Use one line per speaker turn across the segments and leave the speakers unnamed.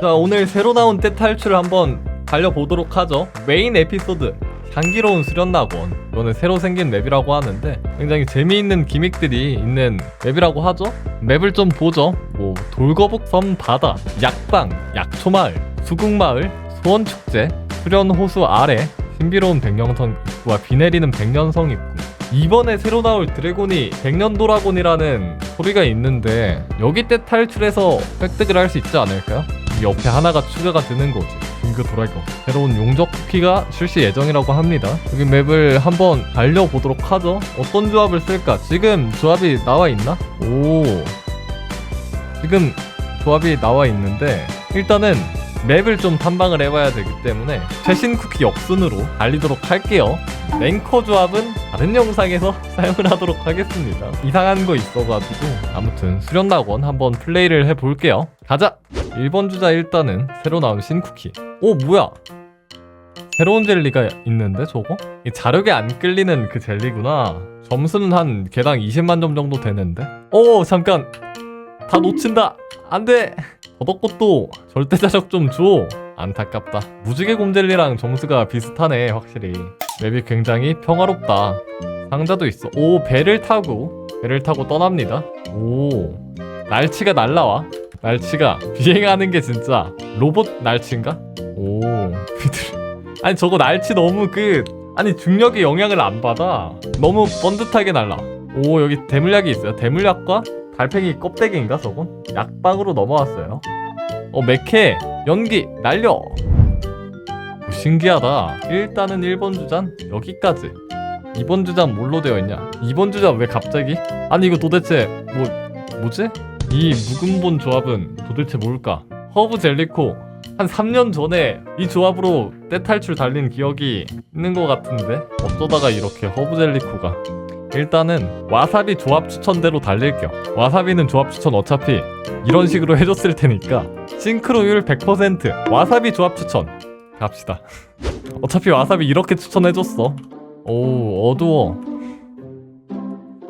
자 오늘 새로 나온 때 탈출을 한번 달려보도록 하죠. 메인 에피소드. 향기로운 수련낙원. 이거는 새로 생긴 맵이라고 하는데 굉장히 재미있는 기믹들이 있는 맵이라고 하죠. 맵을 좀 보죠. 뭐 돌거북 섬 바다 약방 약초마을 수국마을 수원축제 수련호수 아래 신비로운 백년성 입구와 비 내리는 백년성 입구. 이번에 새로 나올 드래곤이 백년도라곤이라는 소리가 있는데 여기 때 탈출해서 획득을 할 수 있지 않을까요? 이 옆에 하나가 추가가 되는 거지. 빙그 도라이건 새로운 용적 쿠키가 출시 예정이라고 합니다. 여기 맵을 한번 달려보도록 하죠. 어떤 조합을 쓸까? 지금 조합이 나와 있나? 오. 지금 조합이 나와 있는데 일단은 맵을 좀 탐방을 해봐야 되기 때문에 최신 쿠키 역순으로 달리도록 할게요. 랭커 조합은 다른 영상에서 사용을 하도록 하겠습니다. 이상한 거 있어가지고 아무튼 수련낙원 한번 플레이를 해볼게요. 가자! 1번 주자 일단은 새로 나온 신쿠키. 오 뭐야? 새로운 젤리가 있는데 저거? 이 자력에 안 끌리는 그 젤리구나. 점수는 한 개당 20만 점 정도 되는데? 오 잠깐! 다 놓친다! 안 돼 버덕꽃도 절대 자력 좀 줘. 안타깝다. 무지개 곰젤리랑 점수가 비슷하네, 확실히. 맵이 굉장히 평화롭다. 상자도 있어. 오, 배를 타고, 배를 타고 떠납니다. 오, 날치가 날라와. 날치가 비행하는 게 진짜 로봇 날치인가? 오, 비들. 아니, 저거 날치 너무 그, 아니, 중력의 영향을 안 받아. 너무 번듯하게 날라. 오, 여기 대물약이 있어요. 대물약과 달팽이 껍데기인가 저건? 약방으로 넘어왔어요. 어 맥해 연기 날려. 오, 신기하다. 일단은 1번 주잔 여기까지. 2번 주잔 뭘로 되어 있냐? 2번 주잔 왜 갑자기? 아니 이거 도대체 뭐 뭐지? 이 묵은본 조합은 도대체 뭘까? 허브 젤리코 한 3년 전에 이 조합으로 떼탈출 달린 기억이 있는 것 같은데 어쩌다가 이렇게 허브 젤리코가 일단은 와사비 조합 추천대로 달릴게요. 와사비는 조합 추천 어차피 이런 식으로 해줬을 테니까 싱크로율 100% 와사비 조합 추천 갑시다. 어차피 와사비 이렇게 추천해줬어. 오 어두워.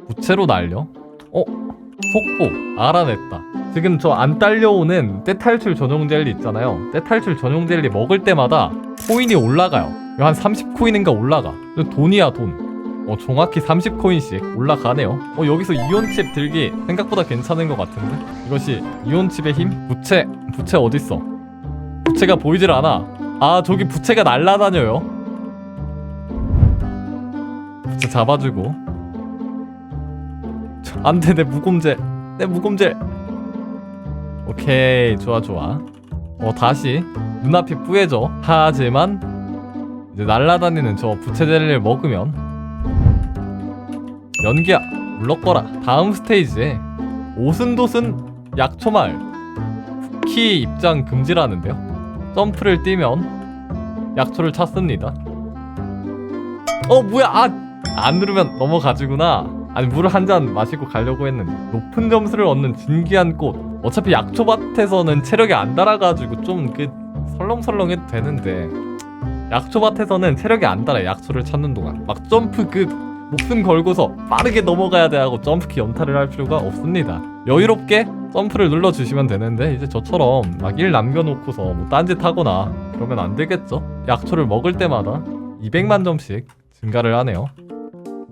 부채로 날려? 어? 속보 알아냈다. 지금 저 안 딸려오는 떼탈출 전용 젤리 있잖아요. 떼탈출 전용 젤리 먹을 때마다 코인이 올라가요. 한 30코인인가 올라가. 돈이야 돈. 어 정확히 30코인씩 올라가네요. 어 여기서 이온칩 들기 생각보다 괜찮은 것 같은데? 이것이 이온칩의 힘? 부채 부채 어딨어? 부채가 보이질 않아. 아 저기 부채가 날라다녀요. 부채 잡아주고. 저, 안돼 내 무곰젤 내 무곰젤 오케이 좋아 좋아. 어 다시 눈앞이 뿌얘져. 하지만 이제 날라다니는 저 부채 젤리를 먹으면 연기야 물러거라. 다음 스테이지에 오순도순 약초말 쿠키 입장 금지라는데요. 점프를 뛰면 약초를 찾습니다. 어 뭐야? 아 안 누르면 넘어가지구나. 아니 물을 한 잔 마시고 가려고 했는데 높은 점수를 얻는 진귀한 꽃. 어차피 약초밭에서는 체력이 안 달아가지고 좀 그 설렁설렁 해도 되는데. 약초밭에서는 체력이 안 달아 약초를 찾는 동안. 막 점프 그 목숨 걸고서 빠르게 넘어가야 돼 하고 점프키 연타를 할 필요가 없습니다. 여유롭게 점프를 눌러주시면 되는데 이제 저처럼 막 일 남겨놓고서 뭐 딴짓 하거나 그러면 안 되겠죠? 약초를 먹을 때마다 200만 점씩 증가를 하네요.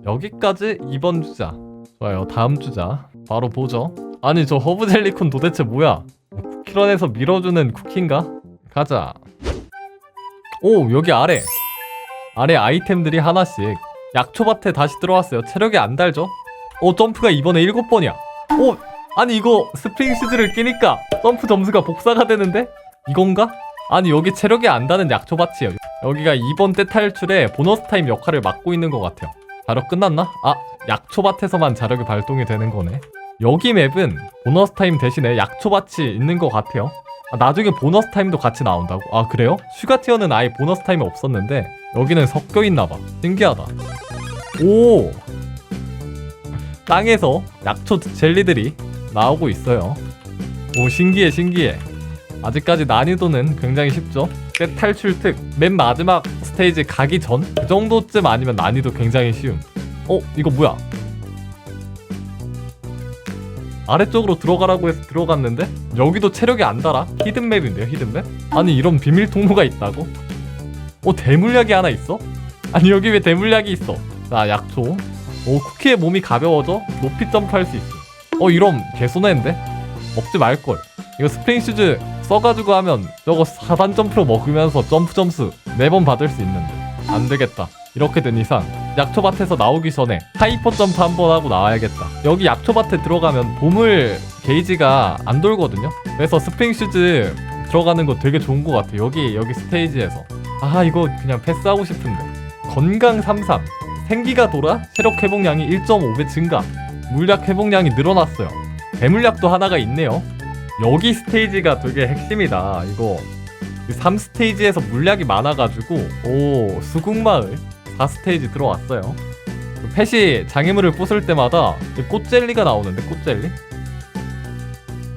여기까지 2번 주자. 좋아요. 다음 주자. 바로 보죠. 아니 저 허브 젤리콘 도대체 뭐야? 쿠키런에서 밀어주는 쿠키인가? 가자. 오 여기 아래 아래 아이템들이 하나씩 약초밭에 다시 들어왔어요. 체력이 안 달죠? 오 점프가 이번에 7번이야. 오 아니 이거 스프링 슈즈를 끼니까 점프 점수가 복사가 되는데? 이건가? 아니 여기 체력이 안 다는 약초밭이에요. 여기가 이번 때 탈출에 보너스 타임 역할을 맡고 있는 것 같아요. 자력 끝났나? 아 약초밭에서만 자력이 발동이 되는 거네. 여기 맵은 보너스 타임 대신에 약초밭이 있는 것 같아요. 아, 나중에 보너스 타임도 같이 나온다고? 아 그래요? 슈가 티어는 아예 보너스 타임이 없었는데 여기는 섞여 있나봐. 신기하다. 오 땅에서 약초 젤리들이 나오고 있어요. 오 신기해 신기해. 아직까지 난이도는 굉장히 쉽죠. 꽤 탈출 특. 맨 마지막 스테이지 가기 전 그 정도쯤 아니면 난이도 굉장히 쉬움. 어 이거 뭐야? 아래쪽으로 들어가라고 해서 들어갔는데 여기도 체력이 안 달아 히든맵인데요 히든맵? 아니 이런 비밀 통로가 있다고? 어 대물약이 하나 있어? 아니 여기 왜 대물약이 있어 자 약초. 오 쿠키의 몸이 가벼워져 높이 점프할 수 있어. 어 이럼 개손해인데? 먹지 말걸. 이거 스프링 슈즈 써가지고 하면 저거 4단 점프로 먹으면서 점프 점수 4번 받을 수 있는데. 안 되겠다. 이렇게 된 이상 약초밭에서 나오기 전에 하이퍼 점프 한 번 하고 나와야겠다. 여기 약초밭에 들어가면 보물 게이지가 안 돌거든요? 그래서 스프링 슈즈 들어가는 거 되게 좋은 것 같아 여기 여기 스테이지에서. 아 이거 그냥 패스하고 싶은데. 건강 33 생기가 돌아 체력 회복량이 1.5배 증가. 물약 회복량이 늘어났어요. 대물약도 하나가 있네요. 여기 스테이지가 되게 핵심이다 이거. 3스테이지에서 물약이 많아가지고 오 수국마을 4스테이지 들어왔어요. 그 펫이 장애물을 부술 때마다 이 꽃젤리가 나오는데 꽃젤리?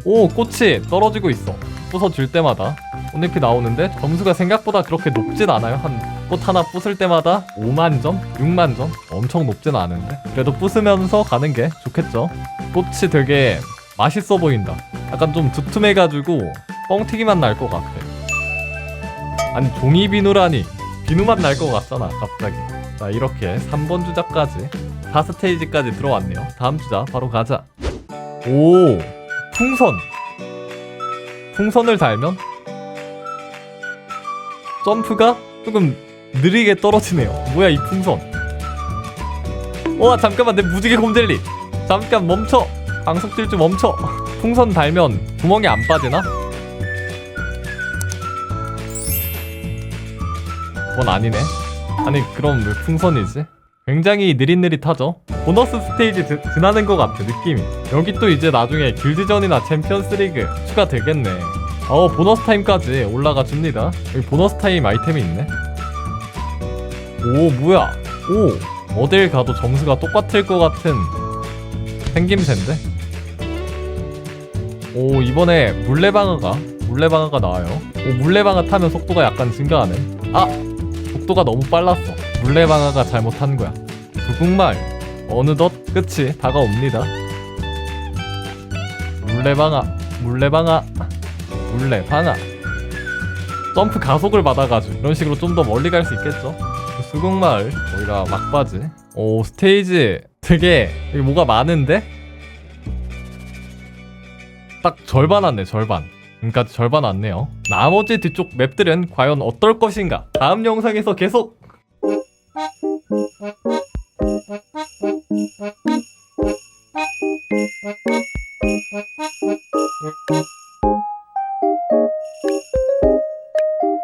오 꽃이 떨어지고 있어. 부숴줄 때마다 꽃잎이 나오는데 점수가 생각보다 그렇게 높진 않아요. 한 꽃 하나 부술 때마다 5만 점? 6만 점? 엄청 높진 않은데. 그래도 부수면서 가는 게 좋겠죠. 꽃이 되게 맛있어 보인다. 약간 좀 두툼해가지고 뻥튀기맛 날것 같아. 아니 종이 비누라니. 비누맛 날것 같잖아 갑자기. 자 이렇게 3번 주자까지 4스테이지까지 들어왔네요. 다음 주자 바로 가자. 오! 풍선! 풍선을 달면 점프가 조금 느리게 떨어지네요. 뭐야 이 풍선. 와 잠깐만 내 무지개 곰젤리. 잠깐 멈춰. 방석 질주 멈춰. 풍선 달면 구멍이 안 빠지나? 그건 아니네. 아니 그럼 왜 풍선이지? 굉장히 느릿느릿하죠? 보너스 스테이지 드, 지나는 것 같아 느낌이. 여기 또 이제 나중에 길드전이나 챔피언스 리그 추가되겠네 어 보너스 타임까지 올라가 줍니다. 여기 보너스 타임 아이템이 있네. 오 뭐야? 오 어딜 가도 점수가 똑같을 것 같은 생김새인데? 오 이번에 물레방아가 물레방아가 나와요. 오 물레방아 타면 속도가 약간 증가하네. 아 속도가 너무 빨랐어. 물레방아가 잘못한 거야. 두국말 어느덧 끝이 다가옵니다. 물레방아 물레방아 물레방아 점프 가속을 받아가지고 이런 식으로 좀 더 멀리 갈 수 있겠죠? 수국마을 저희가 막바지. 오 스테이지 되게 여기 뭐가 많은데? 딱 절반 왔네 절반. 그러니까 절반 왔네요. 나머지 뒤쪽 맵들은 과연 어떨 것인가? 다음 영상에서 계속